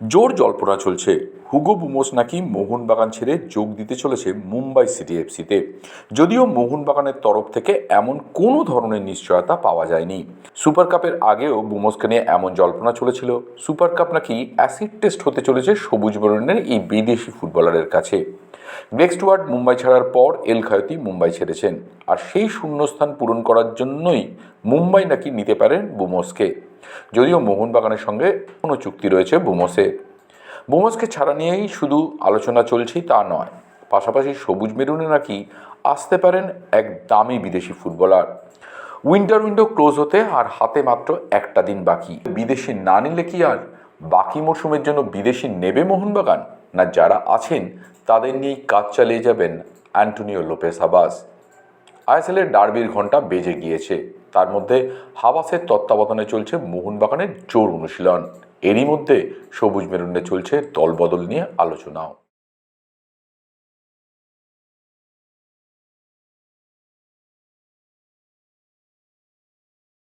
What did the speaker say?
জোর জল্পনা চলছে। হুগো বুমোস নাকি মোহনবাগান ছেড়ে যোগ দিতে চলেছে মুম্বাই সিটি এফসিতে। যদিও মোহনবাগানের তরফ থেকে এমন কোনো ধরনের নিশ্চয়তা পাওয়া যায়নি। সুপার কাপের আগেও বুমোসকে নিয়ে এমন জল্পনা চলেছিল। সুপার কাপ নাকি অ্যাসিড টেস্ট হতে চলেছে সবুজ বরণের এই বিদেশি ফুটবলারের কাছে। গ্রেক স্টুয়ার্ট মুম্বাই ছাড়ার পর এল খায়তি মুম্বাই ছেড়েছেন। আর সেই শূন্যস্থান পূরণ করার জন্যই মুম্বাই নাকি নিতে পারেন বুমোসকে। যদিও মোহনবাগানের সঙ্গে কোনো চুক্তি রয়েছে বুমোসের। বুমোসকে ছাড়া নিয়েই শুধু আলোচনা চলছেই তা নয়, পাশাপাশি সবুজ মেরুনে নাকি আসতে পারেন এক দামি বিদেশি ফুটবলার। উইন্টার উইন্ডো ক্লোজ হতে আর হাতে মাত্র একটা দিন বাকি। বিদেশি না নিলে কি আর বাকি মরশুমের জন্য বিদেশি নেবে মোহনবাগান? না যারা আছেন, তাদের নিয়েই কাজ চালিয়ে যাবেন অ্যান্টোনিও লোপেস হাবাস। আইএসএলের ডার্বির ঘণ্টা বেজে গিয়েছে। তার মধ্যে হাবাসের তত্ত্বাবধানে চলছে মোহনবাগানের জোর অনুশীলন। এরই মধ্যে সবুজ মেরুনে চলছে দলবদল নিয়ে আলোচনাও।